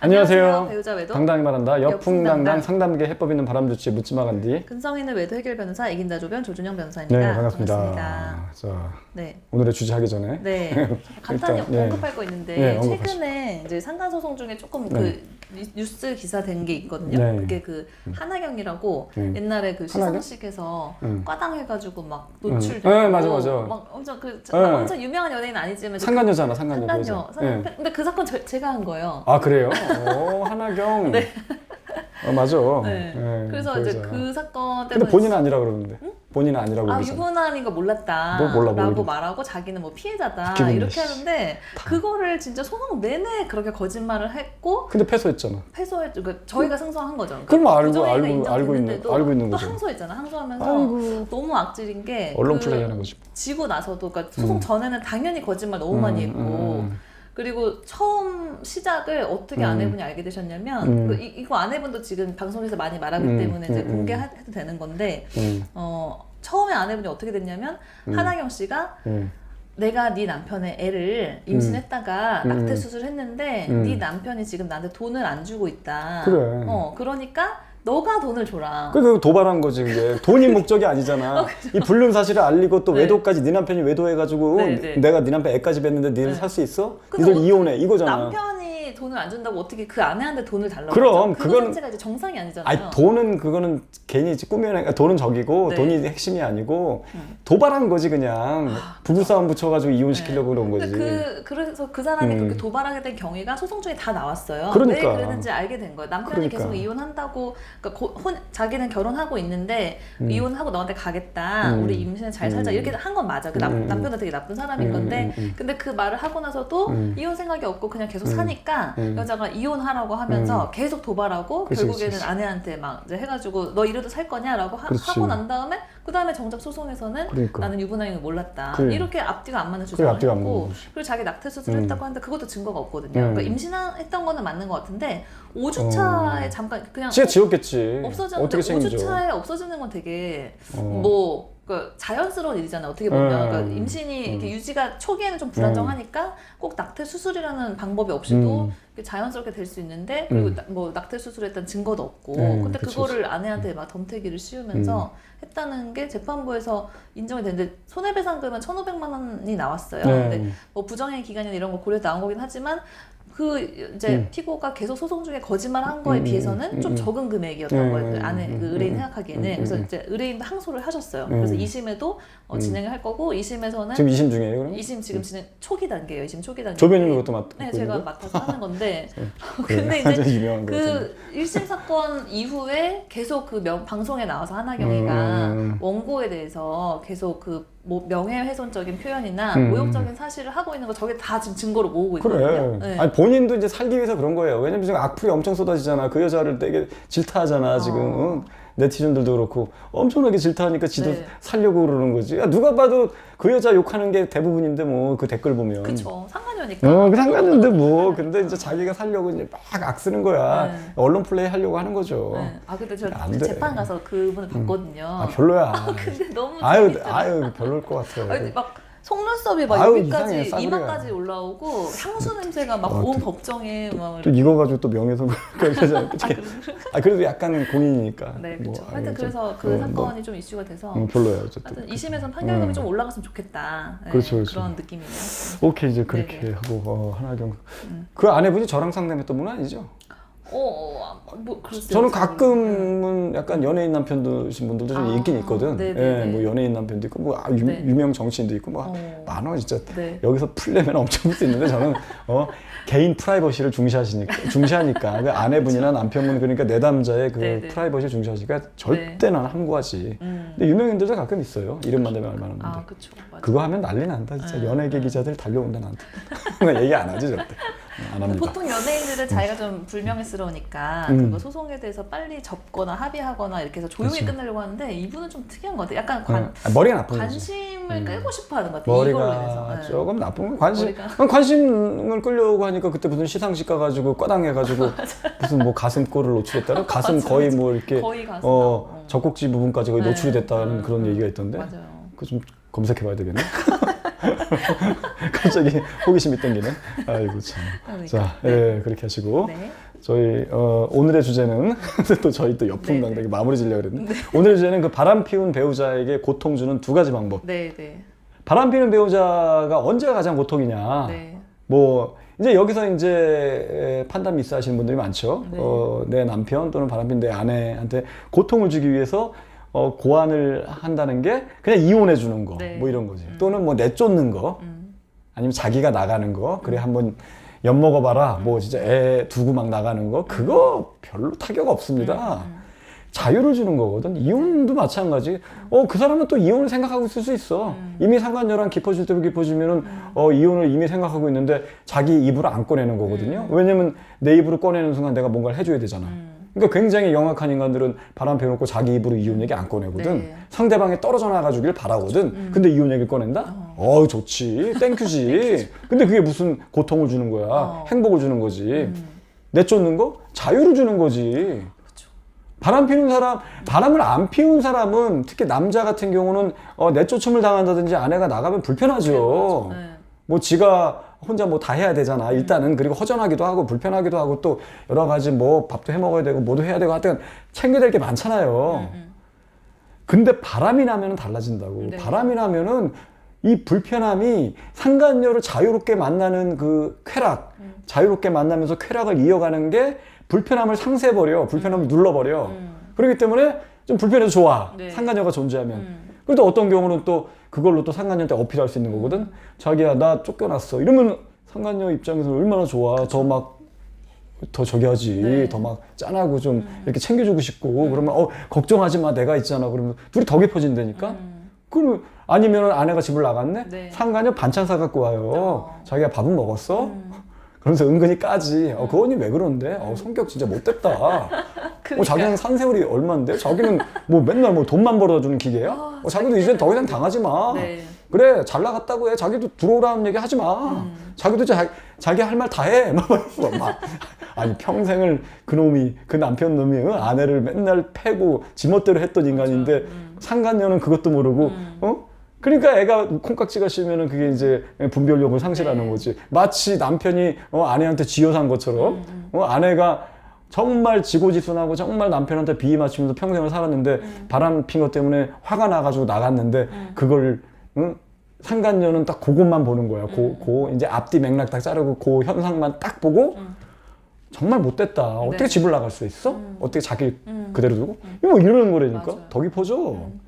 안녕하세요. 배우자 외도 당당히 말한다. 역풍당당 상담계 해법 있는 바람주치 묻지마 간디. 근성 있는 외도 해결 변호사 이긴다 조변 조준영 변호사입니다. 네 반갑습니다. 반갑습니다. 자 네. 오늘의 주제 하기 전에 네. 간단히 일단, 네. 언급할 거 있는데 네, 언급하시죠. 최근에 이제 상간 소송 중에 조금 네. 그 뉴- 뉴스 기사 된 게 있거든요. 네. 그게 그 하나경이라고 음. 옛날에 그 하나경? 시상식에서 음. 과당 해가지고 막 음. 노출되고 네, 맞아, 맞아. 막 엄청 그 네. 엄청 유명한 연예인 아니지만 상간여 상간녀. 배우자. 상간- 네. 근데 그 사건 저, 제가 한 거예요. 아 그래요? 오 하나경. 네. 어, 맞아. 네. 네, 그래서 이제 배우자. 그 사건 때문에 근데 본인은 아니라 그러는데. 본인은 아니라고 아 그러잖아. 유부남인 거 몰랐다 뭘 몰라, 라고 모르겠- 말하고 자기는 뭐 피해자다 기분이 이렇게 씨. 하는데 그거를 진짜 소송 내내 그렇게 거짓말을 했고 근데 패소했잖아. 패소해 그러니까 저희가 승소한 거죠. 그럼 그러니까 알고- 부정행위가 알고- 알고 있는- 인정됐는데도 알고 있는 또 거죠. 항소했잖아. 항소하면서 아이고. 너무 악질인 게 언론 그 플레이 하는 거지. 지고 나서도 그러니까 소송 음. 전에는 당연히 거짓말 너무 음, 많이 했고 음, 그리고 처음 시작을 어떻게 음. 아내분이 알게 되셨냐면 음. 그 이, 이거 아내분도 지금 방송에서 많이 말하기 음, 때문에 이제 음, 음. 공개해도 되는 건데 음, 어 처음에 아내분이 어떻게 됐냐면 음. 하나경 씨가 음, 내가 네 남편의 애를 임신했다가 음. 낙태 수술했는데 음. 네 남편이 지금 나한테 돈을 안 주고 있다. 그래. 어 그러니까 너가 돈을 줘라. 그 도발한 거지 그게 돈이 목적이 아니잖아. 이 불륜 사실을 알리고 또 어, 네. 외도까지 네 남편이 외도해가지고 네, 네. 내가 네 남편 애까지 뵀는데 니들 네. 살수 있어? 니들 어- 이혼해 이거잖아. 남편이 돈을 안 준다고 어떻게 그 아내한테 돈을 달라고 그럼, 하죠? 그거 그거는- 자체가 이제 정상이 아니잖아요. 아니 돈은 그거는 괜히 꾸며내 돈은 적이고 네. 돈이 핵심이 아니고 음. 도발한 거지 그냥 부부싸움 붙여가지고 이혼시키려고 그런 거지. 근데 그 그래서 그 사람이 음. 그렇게 도발하게 된 경위가 소송 중에 다 나왔어요. 그러니까. 왜 그랬는지 알게 된 거예요. 남편이 그러니까. 계속 이혼한다고 그러니까 고- 혼, 자기는 결혼하고 있는데 음. 이혼하고 너한테 가겠다. 음. 우리 임신을 잘 살자. 음. 이렇게 한 건 맞아. 그 남, 음. 남편은 되게 나쁜 사람인 음, 건데 음, 음. 근데 그 말을 하고 나서도 음. 이혼 생각이 없고 그냥 계속 음. 사니까 음. 여자가 이혼하라고 하면서 계속 도발하고 그치, 결국에는 그치, 그치. 아내한테 막 이제 해가지고 너 이래도 살 거냐라고 하, 그렇지. 하고 난 다음에 그 다음에 정작 소송에서는 그러니까. 나는 유부남인 걸 몰랐다. 그래. 이렇게 앞뒤가 안 맞는 그래, 주장을 안 했고. 그리고 자기 낙태 수술을 음. 했다고 하는데 그것도 증거가 없거든요. 음. 그러니까 임신했던 거는 맞는 것 같은데 5주차에 어. 잠깐 그냥 지가 지었겠지. 없어졌는데 어떻게 책임져? 5주차에 없어지는 건 되게 어. 뭐 그 자연스러운 일이잖아요. 어떻게 보면 음. 그러니까 임신이 이렇게 음. 유지가 초기에는 좀 불안정하니까 꼭 낙태 수술이라는 방법이 없이도 음. 이렇게 자연스럽게 될 수 있는데 그리고 음. 나- 뭐 낙태 수술했다는 증거도 없고 음, 근데 그치, 그거를 아내한테 막 덤태기를 씌우면서 했다는 게 재판부에서 인정이 됐는데 손해배상금은 1,500만 원이 나왔어요. 근데 네. 뭐 부정행 기간이나 이런 거 고려해서 나온 거긴 하지만 그 이제 음. 피고가 계속 소송 중에 거짓말한 거에 음, 비해서는 음, 좀 음. 적은 금액이었던 음, 거예요. 그 안에 음, 그 음, 의뢰인 음, 생각하기에는 음, 그래서 음. 이제 의뢰인도 항소를 하셨어요. 음. 그래서 2심에도 어, 음. 진행을 할 거고 2심에서는 지금 2심 중이에요 그럼? 2심 지금 진행 초기 단계예요. 2심 초기 단계. 조변님이 그것도 맡고 네, 있는 제가? 맡아서 하는 건데 그래, 근데 이제 유명한. 그 1심 사건 이후에 계속 그 명, 방송에 나와서 하나경이가 음. 원고에 대해서 계속 그 뭐 명예훼손적인 표현이나 음. 모욕적인 사실을 하고 있는 거 저게 다 지금 증거로 모으고 그래. 있거든요. 네. 아니 본인도 이제 살기 위해서 그런 거예요. 왜냐면 지금 악플이 엄청 쏟아지잖아. 그 여자를 되게 질타하잖아. 지금 어. 응? 네티즌들도 그렇고 엄청나게 질타하니까 지도 네. 살려고 그러는 거지. 야, 누가 봐도 그 여자 욕하는 게 대부분인데 뭐 그 댓글 보면. 그쵸. 상관이니까. 어, 그 상관없는데 뭐. 근데 이제 자기가 살려고 이제 막 악 쓰는 거야. 네. 언론 플레이 하려고 하는 거죠. 네. 아 근데 저 안 돼. 재판 가서 그분을 봤거든요. 아, 별로야. 근데 너무 아유, 재밌더라고요. 아유, 별로일 것 같아. 아니, 막 속눈썹이 막 아유, 여기까지 이상해. 이마까지 올라오고 향수 냄새가 막 어, 온 또- 법정에 막 또 이거 가지고 또 명예훼손. 그치? 아, 그래도 약간 공인이니까. 네, 뭐, 그렇죠. 아유, 하여튼 좀, 그래서 그 어, 사건이 뭐, 좀 이슈가 돼서 음, 별로야 어쨌든. 하여튼 2심에서는 판결금이 음. 좀 올라갔으면 좋겠다. 네, 그렇죠, 그렇죠. 그런 느낌이네요. 오케이 이제 그렇게 네네. 하고 어, 하나경 음. 그 아내분이 저랑 상담했던 분 아니죠? 어, 어, 아, 뭐 글쎄요. 저는. 가끔은 약간 연예인 남편도신 분들도 좀 아, 있긴 있거든. 네네네. 예, 뭐 연예인 남편도 있고 뭐 아, 유, 네. 유명 정치인도 있고 뭐 어. 많아 진짜. 네. 여기서 풀려면 엄청 풀수 있는데 저는 어, 개인 프라이버시를 중시하시니까 중시하니까 그 아내분이나 남편분 그러니까 내담자의 그 네네. 프라이버시를 중시하시니까 절대 난 함구하지. 음. 근데 유명인들도 가끔 있어요. 이름만 대면 얼마나 많은데. 아, 그렇죠. 맞아. 그거 하면 난리 난다 진짜 음, 연예계 음. 기자들 달려온다 나한테. 나 얘기 안 하지 절대. 안 합니다. 보통 연예인들은 자기가 좀 불명예스러우니까 음. 그거 소송에 대해서 빨리 접거나 합의하거나 이렇게 해서 조용히 그렇죠. 끝내려고 하는데 이분은 좀 특이한 것 같아요. 약간 관, 어, 아, 머리가 나쁜 거지. 관심을 음. 끌고 싶어 하는 것 같아요. 이걸로 머리가 인해서. 네. 조금 나쁜 거 관심 머리가. 어, 관심을 끌려고 하니까 그때 무슨 시상식 가가지고 꽈당해가지고 무슨 뭐 가슴골을 노출했다는 가슴 맞아, 거의 맞아. 뭐 이렇게 거의 가슴. 어 어. 젖꼭지 부분까지 거의 네. 노출이 됐다는 음, 그런 음. 얘기가 있던데 맞아요. 그거 좀 검색해봐야 되겠네. 갑자기 호기심이 땡기네. 아이고 참. 그러니까. 자, 예, 그렇게 하시고 네. 저희 어, 오늘의 주제는 또 저희 또 네, 여풍당당하게 마무리 지려고 그랬는데 오늘의 주제는 그 바람 피운 배우자에게 고통 주는 두 가지 방법. 네, 네. 바람 피는 배우자가 언제가 가장 고통이냐? 네. 뭐 이제 여기서 이제 판단 미스 하시는 분들이 많죠. 네. 어, 내 남편 또는 바람핀 내 아내한테 고통을 주기 위해서 어, 고안을 한다는 게 그냥 이혼해 주는 거, 네. 뭐 이런 거지. 또는 뭐 내쫓는 거, 음. 아니면 자기가 나가는 거, 그래 한번 엿 먹어봐라. 뭐 진짜 애 두고 막 나가는 거, 그거 별로 타격 없습니다. 음. 자유를 주는 거거든. 이혼도 마찬가지. 어, 그 사람은 또 이혼을 생각하고 있을 수 있어. 음. 이미 상관녀랑 깊어질 대로 깊어지면은, 어, 이혼을 이미 생각하고 있는데 자기 입으로 안 꺼내는 거거든요. 왜냐면 내 입으로 꺼내는 순간 내가 뭔가를 해줘야 되잖아. 음. 그러니까 굉장히 영악한 인간들은 바람 피워놓고 자기 입으로 이혼 얘기 안 꺼내거든. 네. 상대방이 떨어져 나가주길 바라거든. 근데 이혼 얘기를 꺼낸다? 어, 좋지. 땡큐지. 근데 그게 무슨 고통을 주는 거야. 어. 행복을 주는 거지. 음. 내쫓는 거? 자유를 주는 거지. 그렇죠. 바람 피우는 사람, 바람을 안 피운 사람은 특히 남자 같은 경우는 어, 내쫓음을 당한다든지 아내가 나가면 불편하죠. 네. 뭐 지가 혼자 뭐 다 해야 되잖아. 일단은 그리고 허전하기도 하고 불편하기도 하고 또 여러 가지 뭐 밥도 해 먹어야 되고 뭐도 해야 되고 하여튼 챙겨야 될 게 많잖아요. 음. 근데 바람이 나면 달라진다고. 네. 바람이 나면은 이 불편함이 상간녀를 자유롭게 만나는 그 쾌락, 음. 자유롭게 만나면서 쾌락을 이어가는 게 불편함을 상쇄버려, 불편함을 눌러버려. 음. 그렇기 때문에 좀 불편해도 좋아. 네. 상간녀가 존재하면. 음. 그리고 또 어떤 경우는 또 그걸로 또 상간녀한테 어필할 수 있는 거거든. 자기야, 나 쫓겨났어. 이러면 상간녀 입장에서 얼마나 좋아. 더 막, 더 저기 하지. 네. 더 막 짠하고 좀 이렇게 챙겨주고 싶고. 그러면, 어, 걱정하지 마. 내가 있잖아. 그러면 둘이 더 깊어진다니까? 음. 그럼 아니면 아내가 집을 나갔네? 네. 상간녀 반찬 사 갖고 와요. 어. 자기가 밥은 먹었어? 음. 그러면서 은근히 까지. 어, 그 언니 왜 그런데? 어, 성격 진짜 못됐다. 어. 자기는 산 세월이 얼만데? 자기는 뭐 맨날 뭐 돈만 벌어다 주는 기계야? 아, 어, 자기도 이제 더 이상 당하지 마. 네. 그래, 잘 나갔다고 해. 자기도 들어오라는 얘기 하지 마. 음. 자기도 자, 자기 할 말 다 해. 막, 막, 막. 아니, 평생을 그 놈이, 그 남편 놈이 응? 아내를 맨날 패고 지멋대로 했던 인간인데 음. 상간녀는 그것도 모르고, 음. 어? 그러니까 애가 콩깍지가 씌우면은 그게 이제 분별력을 상실하는 네. 거지. 마치 남편이 어, 아내한테 쥐어 산 것처럼 음, 어, 아내가 정말 지고지순하고 정말 남편한테 비위 맞추면서 평생을 살았는데 음. 바람 핀 것 때문에 화가 나가지고 나갔는데 그걸 응? 상간녀는 딱 그것만 보는 거야. 고, 고 이제 앞뒤 맥락 딱 자르고 그 현상만 딱 보고 음. 정말 못됐다. 어떻게 네. 집을 나갈 수 있어? 음. 어떻게 자기 음. 그대로 두고? 이거 뭐 이러는 거라니까. 더 깊어져. 음.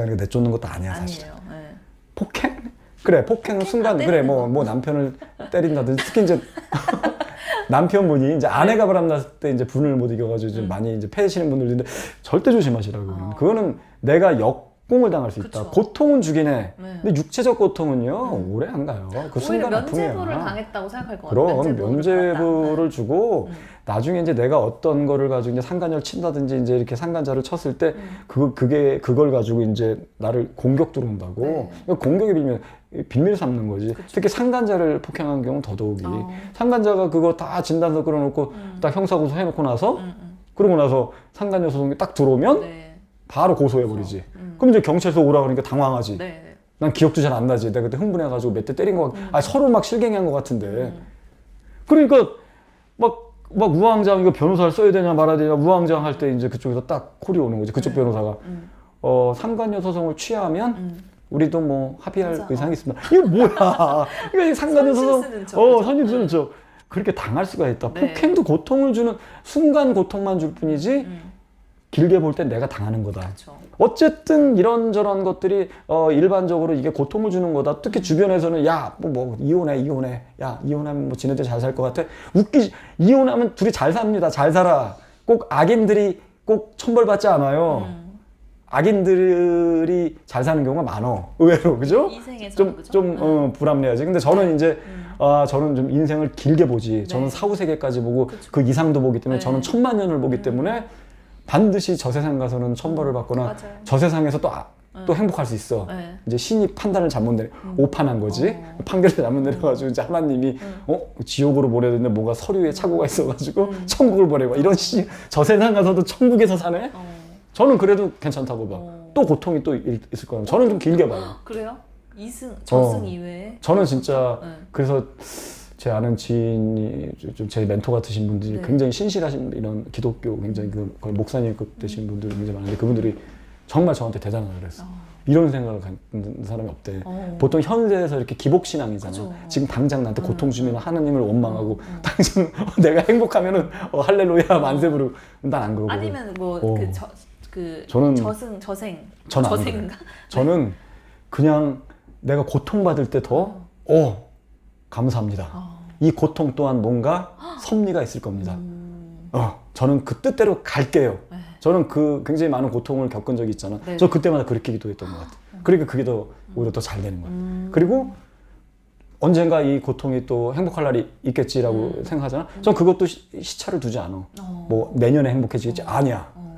자, 그러니까 내쫓는 것도 아니야 사실. 아니에요. 네. 폭행? 그래 폭행은 순간 그래 때리는 뭐 거. 뭐 남편을 때린다든지 특히 이제 남편분이 이제 아내가 바람났을 때 이제 분을 못 이겨가지고 음. 좀 많이 이제 패시는 분들도 있는데 절대 조심하시라고 그거는. 그거는 내가 역 공을 당할 수 있다. 어. 그쵸. 고통은 해. 네. 근데 육체적 고통은요 오래 안 가요. 그 오히려 순간 면제부를 아픔이야. 당했다고 생각할 것 같아요. 그럼 면제부를 면제부를 받았다. 주고 음. 나중에 이제 내가 어떤 거를 가지고 이제 상간녀를 친다든지 이제 이렇게 상간자를 쳤을 때 음. 그거 그게 그걸 가지고 이제 나를 공격 들어온다고 네. 그러니까 공격이 빌면 빌미를 삼는 거지 그쵸. 특히 상간자를 폭행한 경우는 더더욱이 어. 상간자가 그거 다 진단서 끌어놓고 음. 딱 형사고소 해놓고 나서 음, 음. 그러고 나서 상간녀 소송이 딱 들어오면 네. 바로 고소해버리지 음. 그럼 이제 경찰서 오라 그러니까 당황하지 네. 네. 난 기억도 잘 안 나지 내가 그때 흥분해가지고 몇 대 때린 거 같... 음. 아 서로 막 실갱이한 것 같은데 음. 그러니까 막, 막 우왕좌왕 이거 변호사를 써야 되냐 말아야 되냐 우왕좌왕 할 때 이제 그쪽에서 딱 콜이 오는 거지 그쪽 음. 변호사가 음. 어 상간녀 소송을 취하면 음. 우리도 뭐 합의할 맞아. 의상이 있습니다. 이거 뭐야? 이거 소송 척, 어? 선임 쓰는 척 그렇게 당할 수가 있다. 네. 폭행도 고통을 주는 순간 고통만 줄 뿐이지 음. 길게 볼땐 내가 당하는 거다. 그렇죠. 어쨌든 이런저런 것들이 어 일반적으로 이게 고통을 주는 거다. 음. 특히 주변에서는 야 뭐 뭐 이혼해 이혼해 야 이혼하면 뭐 지네들 잘 살 것 같아. 웃기지 이혼하면 둘이 잘 삽니다. 잘 살아. 꼭 악인들이 꼭 천벌받지 않아요. 음. 악인들이 잘 사는 경우가 많어. 의외로 그죠? 이 생에서 좀 그죠? 좀 어, 불합리하지. 근데 저는 이제 음. 아 저는 좀 인생을 길게 보지. 저는 네. 사후 세계까지 보고 그쵸. 그 이상도 보기 때문에 네. 저는 천만 년을 보기 음. 때문에 반드시 저 세상 가서는 천벌을 받거나 맞아요. 저 세상에서 또, 아- 또 네. 행복할 수 있어. 네. 이제 신이 판단을 잘못 내려 음. 오판한 거지 어. 판결을 잘못 내려가지고 이제 하나님이 음. 어 지옥으로 보내야 되는데 뭔가 서류에 착오가 있어가지고 음. 천국을 보내고 이런 시, 저 세상 가서도 천국에서 사네 어. 저는 그래도 괜찮다고 봐. 어. 또 고통이 또 있- 있을 거예요. 저는 좀 길게 봐요. 그래요? 이승 저승 어. 이외에 저는 진짜 네. 그래서 제 아는 지인이 좀 제 멘토 같으신 분들이 네. 굉장히 신실하신 이런 기독교 굉장히 그 거의 목사님급 되신 분들이 굉장히 많은데 그분들이 정말 저한테 대단하다 그랬어. 어. 이런 생각을 갖는 사람이 없대. 어. 보통 현세에서 이렇게 기복 신앙이잖아. 그죠. 지금 당장 나한테 음, 고통 주면 음. 하나님을 원망하고 음, 음. 당장 어, 내가 행복하면은 어, 할렐루야 만세 부르고 난 안 그러고. 아니면 뭐 어. 그 저 그 저는- 저승 저생 저는 안 저생인가? 저는 그냥 내가 고통 받을 때 더 어, 감사합니다. 어. 이 고통 또한 뭔가 섭리가 있을 겁니다. 음. 어, 저는 그 뜻대로 갈게요. 네. 저는 그 굉장히 많은 고통을 겪은 적이 있잖아. 네. 저 그때마다 그렇게 기도했던 것 같아. 그러니까 그게 더 오히려 더 잘 되는 거야. 음. 그리고 언젠가 이 고통이 또 행복할 날이 있겠지라고 음. 생각하잖아. 전 그것도 시, 시차를 두지 않아. 어. 뭐 내년에 행복해지겠지? 아니야. 어.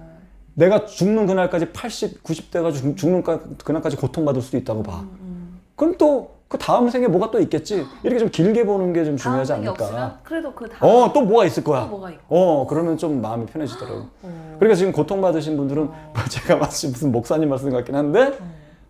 내가 죽는 그날까지 80, 90대가 죽는 까- 그날까지 고통받을 수도 있다고 봐. 음. 그럼 또 그 다음 생에 뭐가 또 있겠지? 이렇게 좀 길게 보는 게 좀 다음 중요하지 생이 없으면 않을까? 그래도 그 다음 어, 또 뭐가 있을 또 거야. 뭐가 있고. 어, 그러면 좀 마음이 편해지더라고. 어. 그러니까 지금 고통받으신 분들은 어. 뭐 제가 마치 무슨 목사님 말씀 같긴 한데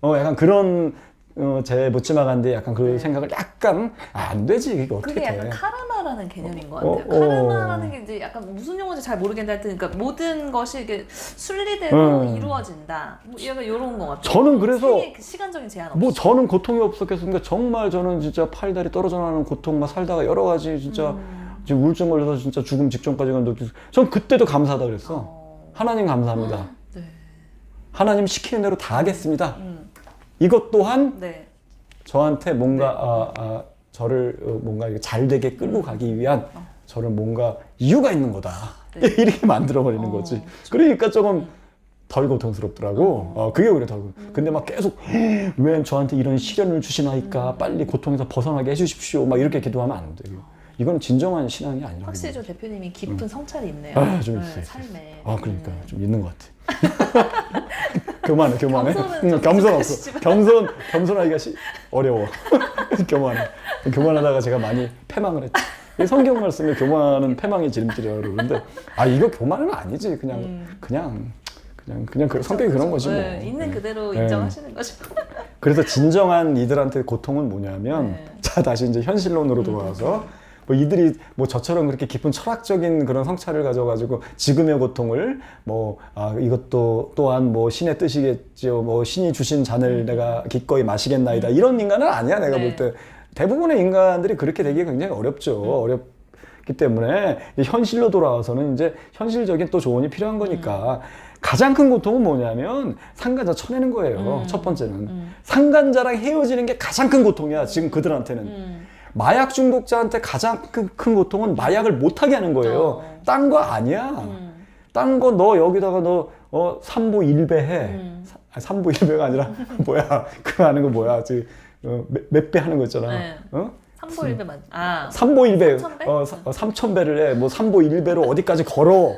어 약간 그런 어, 제 묻지마 간데 약간 그 네. 생각을 약간 아, 안 되지 이게 어떻게 그게 돼? 약간 카르마라는 개념인 것 어, 같아요. 어. 카르마라는 게 이제 약간 무슨 용어인지 잘 모르겠는데 하여튼 그러니까 모든 것이 이게 순리대로 음. 이루어진다. 뭐 약간 이런 것 같아요. 저는 그래서 그 시간적인 제한 없이. 뭐 저는 고통이 없었겠습니까? 정말 저는 진짜 팔다리 떨어져 나는 고통만 살다가 여러 가지 진짜 음. 지금 우울증 걸려서 진짜 죽음 직전까지 간 적도 있고 전 그때도 감사하다 그랬어. 어. 하나님 감사합니다. 네. 하나님 시키는 대로 다 하겠습니다. 음. 이것 또한 네. 저한테 뭔가 네. 아, 아, 저를 어, 뭔가 잘 되게 끌고 가기 위한 어. 저를 뭔가 이유가 있는 거다. 네. 이렇게 만들어 버리는 어, 거지. 좀- 그러니까 조금 음. 덜 고통스럽더라고. 어, 그게 오히려 덜. 고 근데 막 계속 왜 저한테 이런 시련을 주시나이까 음. 빨리 고통에서 벗어나게 해주십시오. 막 이렇게 기도하면 안 돼. 이건 진정한 신앙이 아니라고. 확실히 좀 대표님이 깊은 성찰이 있네요. 아, 좀 네, 있어요. 삶에. 아 그러니까 음. 좀 있는 것 같아. 교만해, 교만해. 겸손은 응, 좀 겸손 없어. 겸손, 겸손하기가 시, 어려워. 교만해. 교만하다가 제가 많이 패망을 했죠. 이 성경 말씀에 교만은 패망의 지름길이라고 그러는데 아 이거 교만은 아니지. 그냥 음. 그냥 그냥 그냥 그 성격이 그런 거지 뭐. 네, 있는 네. 그대로 네. 인정하시는 거죠. 그래서 진정한 이들한테 고통은 뭐냐면 네. 자 다시 이제 현실론으로 돌아와서 뭐 이들이 뭐 저처럼 그렇게 깊은 철학적인 그런 성찰을 가져가지고 지금의 고통을 뭐 아 이것도 또한 뭐 신의 뜻이겠죠 뭐 신이 주신 잔을 내가 기꺼이 마시겠나이다 이런 인간은 아니야 내가 음. 네. 볼 때 대부분의 인간들이 그렇게 되기 굉장히 어렵죠 음. 어렵 기 때문에 이제 현실로 돌아와서는 이제 현실적인 또 조언이 필요한 거니까 음. 가장 큰 고통은 뭐냐면 상간자 쳐내는 거예요 음. 첫 번째는 음. 상간자랑 헤어지는 게 가장 큰 고통이야 지금 그들한테는 음. 마약 중독자한테 가장 큰, 큰 고통은 마약을 못하게 하는 거예요 어. 딴거 아니야 음. 딴거 너 여기다가 너 어, 삼보 일배해 음. 사- 아니, 삼보 일배가 아니라 뭐야 그거 하는 거 뭐야 어, 몇배 하는 거 있잖아 네. 어? 삼보 일배 맞. 아. 삼보 일배 삼천 배? 어, 사- 어, 삼천 배를 해 뭐 삼보 일배로 어디까지 걸어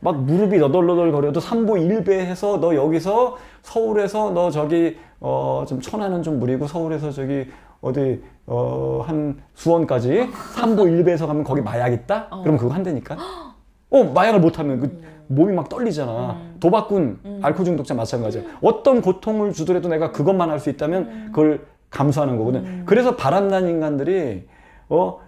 막 무릎이 너덜너덜 거려도 삼보 일배 해서 너 여기서 서울에서 너 저기 어 좀 천안은 좀 무리고 서울에서 저기 어디 어 한 수원까지 삼보 일배에서 가면 거기 마약 있다? 어. 그럼 그거 한다니까? 어 마약을 못하면 그 몸이 막 떨리잖아. 음. 도박꾼, 음. 알코올 중독자 마찬가지야. 어떤 고통을 주더라도 내가 그것만 할 수 있다면 그걸 감수하는 거거든. 음. 그래서 바람난 인간들이 어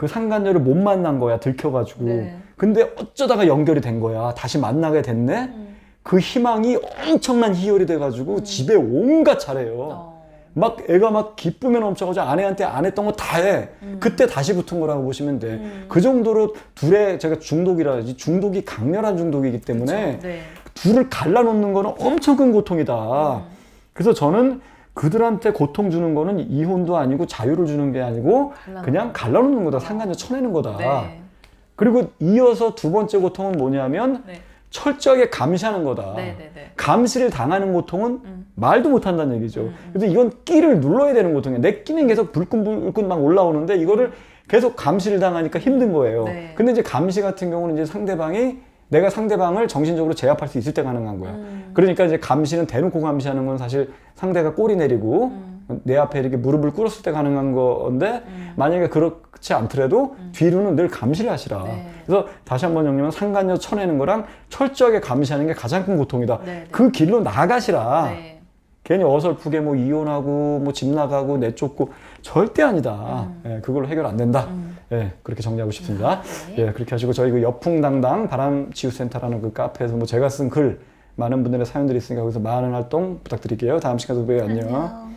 그 상간녀를 못 만난 거야 들켜가지고. 네. 근데 어쩌다가 연결이 된 거야. 다시 만나게 됐네. 음. 그 희망이 엄청난 희열이 돼가지고 집에 온갖 차례요. 어. 막 애가 막 기쁨에 넘쳐가지고 아내한테 안 했던 거 다 해. 음. 그때 다시 붙은 거라고 보시면 돼. 음. 그 정도로 둘의 제가 중독이라 하지 중독이 강렬한 중독이기 때문에. 네. 둘을 갈라놓는 거는 엄청 큰 고통이다. 음. 그래서 저는 그들한테 고통 주는 거는 이혼도 아니고 자유를 주는 게 아니고 갈라놓는 그냥 갈라놓는 거다. 상간녀 쳐내는 거다. 네. 그리고 이어서 두 번째 고통은 뭐냐면 네. 철저하게 감시하는 거다. 네. 네. 네. 감시를 당하는 고통은 음. 말도 못한다는 얘기죠. 음, 음. 근데 이건 끼를 눌러야 되는 고통이에요. 내 끼는 계속 불끈불끈 막 올라오는데 이거를 계속 감시를 당하니까 힘든 거예요. 네. 근데 이제 감시 같은 경우는 이제 상대방이 내가 상대방을 정신적으로 제압할 수 있을 때 가능한 거야. 음. 그러니까 이제 감시는 대놓고 감시하는 건 사실 상대가 꼬리 내리고 음. 내 앞에 이렇게 무릎을 꿇었을 때 가능한 건데 음. 만약에 그렇지 않더라도 뒤로는 늘 감시를 하시라. 네. 그래서 다시 한번 정리하면 상간녀 쳐내는 거랑 철저하게 감시하는 게 가장 큰 고통이다. 네. 네. 그 길로 나가시라. 네. 괜히 어설프게 뭐 이혼하고 뭐 집 나가고 내쫓고 절대 아니다. 예, 그걸로 해결 안 된다. 음. 예, 그렇게 정리하고 싶습니다. 네. 예, 그렇게 하시고 저희 그 여풍당당 바람치유센터라는 그 카페에서 뭐 제가 쓴 글 많은 분들의 사연들이 있으니까 거기서 많은 활동 부탁드릴게요. 다음 시간에 또 봬요. 안녕. 안녕.